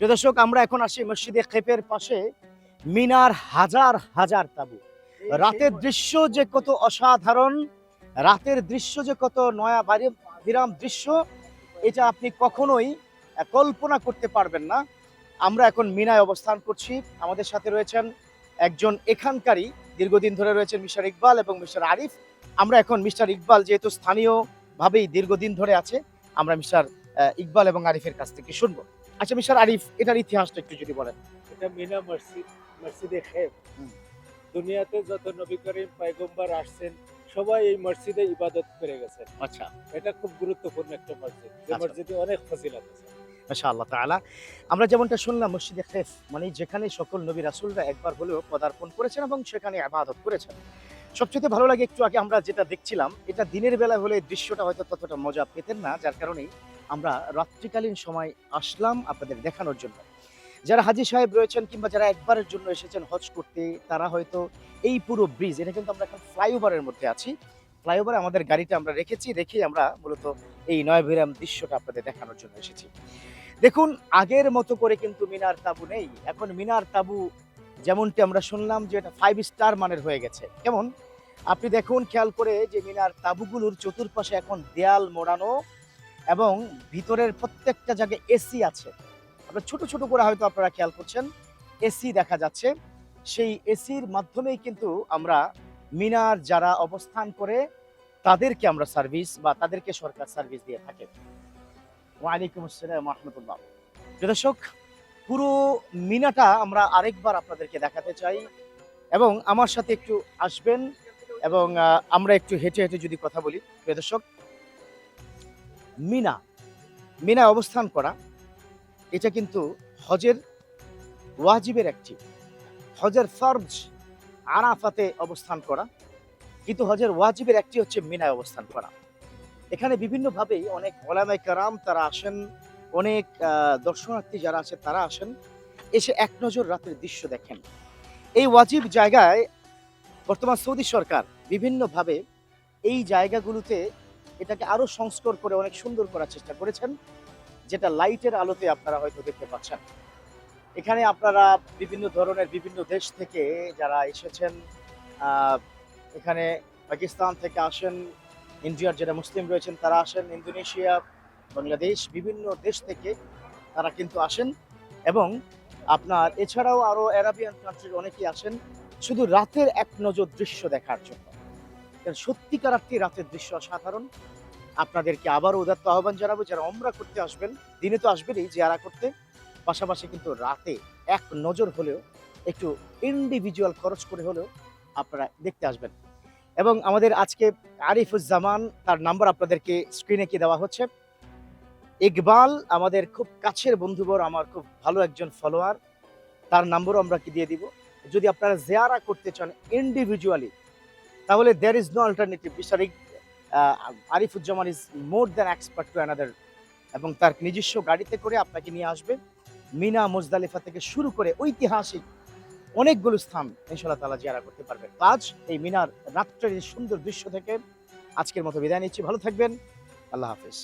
প্রিয় দর্শক, আমরা এখন আসি মসজিদে খেপের পাশে, মিনার হাজার হাজার তাবু। রাতের দৃশ্য যে কত অসাধারণ, রাতের দৃশ্য যে কত নয়া বাড়ি বিরাম দৃশ্য, এটা আপনি কখনোই কল্পনা করতে পারবেন না। আমরা এখন মিনায় অবস্থান করছি। আমাদের সাথে রয়েছেন একজন এখানকারই দীর্ঘদিন ধরে রয়েছেন মিস্টার ইকবাল এবং মিস্টার আরিফ। আমরা এখন মিস্টার ইকবাল যেহেতু স্থানীয়ভাবেই দীর্ঘদিন ধরে আছে, আমরা মিস্টার ইকবাল এবং আরিফের কাছ থেকে শুনব। আচ্ছা মিস্টার আরিফ এটার ইতিহাসটা একটু যদি বলেন। এটা মিনা মসজিদ মসজিদে খেব। দুনিয়াতে যত নবী করিম পয়গম্বর আসছেন সবাই এই মসজিদে ইবাদত করে গেছেন। আচ্ছা। এটা খুব গুরুত্বপূর্ণ একটা মসজিদ। যে আচ্ছা। মসজিদে অনেক ফজিলত আছে। আল্লাহ আমরা যেমনটা শুনলাম মসজিদে খেফ মানে যেখানে সকল নবী রাসুলরা একবার হলেও পদার্পণ করেছেন এবং সেখানে ইবাদত করেছেন। সবচেয়ে ভালো লাগে একটু আগে আমরা যেটা দেখছিলাম, এটা দিনের বেলা হলে দৃশ্যটা হয়তো ততটা মজা পেতেন না, যার কারণেই আমরা রাত্রিকালীন সময় আসলাম আপনাদের দেখানোর জন্য। যারা হাজি সাহেব রয়েছেন কিংবা যারা একবারের জন্য এসেছেন হজ করতে, তারা হয়তো এই পুরো ব্রিজ, এটা কিন্তু আমরা এখন ফ্লাইওভারের মধ্যে আছি। ফ্লাইওভারে আমাদের গাড়িটা আমরা রেখেছি, রেখে আমরা মূলত এই নয়ভিরাম দৃশ্যটা আপনাদের দেখানোর জন্য এসেছি। দেখুন, আগের মতো করে কিন্তু মিনার তাবু নেই, এখন মিনার তাবু যেমনটি আমরা শুনলাম যে এটা ফাইভ স্টার মানের হয়ে গেছে। কেমন? আপনি দেখুন, খেয়াল করে যে মিনার তাবুগুলোর চতুর্পাশে এখন দেয়াল মোড়ানো এবং ভিতরের প্রত্যেকটা জায়গায় এসি আছে। আপনার ছোট ছোট করে হয়তো আপনারা খেয়াল করছেন, এসি দেখা যাচ্ছে। সেই এসির মাধ্যমেই কিন্তু আমরা মিনার যারা অবস্থান করে, তাদেরকে আমরা সার্ভিস বা তাদেরকে সরকার সার্ভিস দিয়ে থাকে। ওয়ালাইকুম আসসালাম রহমতুল্লাহ। দর্শক পুরো মিনাটা আমরা আরেকবার আপনাদেরকে দেখাতে চাই এবং আমার সাথে একটু আসবেন এবং আমরা একটু হেঁটে হেঁটে যদি কথা বলি, প্রিয় দর্শক, মিনা মিনা অবস্থান করা, এটা কিন্তু হজের ওয়াজিবের একটি, হজের ফরজ আরাফাতে অবস্থান করা, কিন্তু হজের ওয়াজিবের একটি হচ্ছে মিনায় অবস্থান করা। এখানে বিভিন্নভাবেই অনেক ওলামাই কারাম তারা আসেন অনেক দর্শনার্থী যারা আছে তারা আসেন, এসে এক নজর রাতের দৃশ্য দেখেন। এই ওয়াজিব জায়গায় বর্তমান সৌদি সরকার বিভিন্নভাবে এই জায়গাগুলোতে এটাকে আরও সংস্কার করে, অনেক সুন্দর করার চেষ্টা করেছেন, যেটা লাইটের আলোতে আপনারা হয়তো দেখতে পাচ্ছেন। এখানে আপনারা বিভিন্ন ধরনের বিভিন্ন দেশ থেকে যারা এসেছেন এখানে পাকিস্তান থেকে আসেন, ইন্ডিয়ার যারা মুসলিম রয়েছেন তারা আসেন, ইন্দোনেশিয়া বাংলাদেশ, বিভিন্ন দেশ থেকে তারা কিন্তু আসেন এবং আপনার এছাড়াও আরও অ্যারাবিয়ান কান্ট্রির অনেকেই আসেন শুধু রাতের এক নজর দৃশ্য দেখার জন্য। সত্যিকার অর্থে রাতের দৃশ্য অসাধারণ। আপনাদেরকে আবারও উদাত্ত আহ্বান জানাব, যারা অমরা করতে আসবেন, দিনে তো আসবেনই জিয়ারা করতে। পাশাপাশি কিন্তু রাতে এক নজর হলেও, একটু ইন্ডিভিজুয়াল খরচ করে হলেও আপনারা দেখতে আসবেন। এবং আমাদের আজকে আরিফুজ্জামান, তার নাম্বার আপনাদেরকে স্ক্রিনে কি দেওয়া হচ্ছে। ইকবাল আমাদের খুব কাছের বন্ধুবর, আমার খুব ভালো একজন ফলোয়ার তার নাম্বারও আমরা কি দিয়ে দিব? যদি আপনারা জেয়ারা করতে চান ইন্ডিভিজুয়ালি তাহলে there is no alternative Mister Arifuzzaman is more than expert to another এবং তার নিজস্ব গাড়িতে করে আপনাকে নিয়ে আসবে। মিনা মুজদালিফা থেকে শুরু করে ঐতিহাসিক অনেকগুলো স্থান ইনশাল্লাহ তালা জিয়ারা করতে পারবেন আজ এই মিনার রাত্রের সুন্দর দৃশ্য থেকে আজকের মতো বিদায় নিচ্ছি। ভালো থাকবেন। আল্লাহ হাফিজ।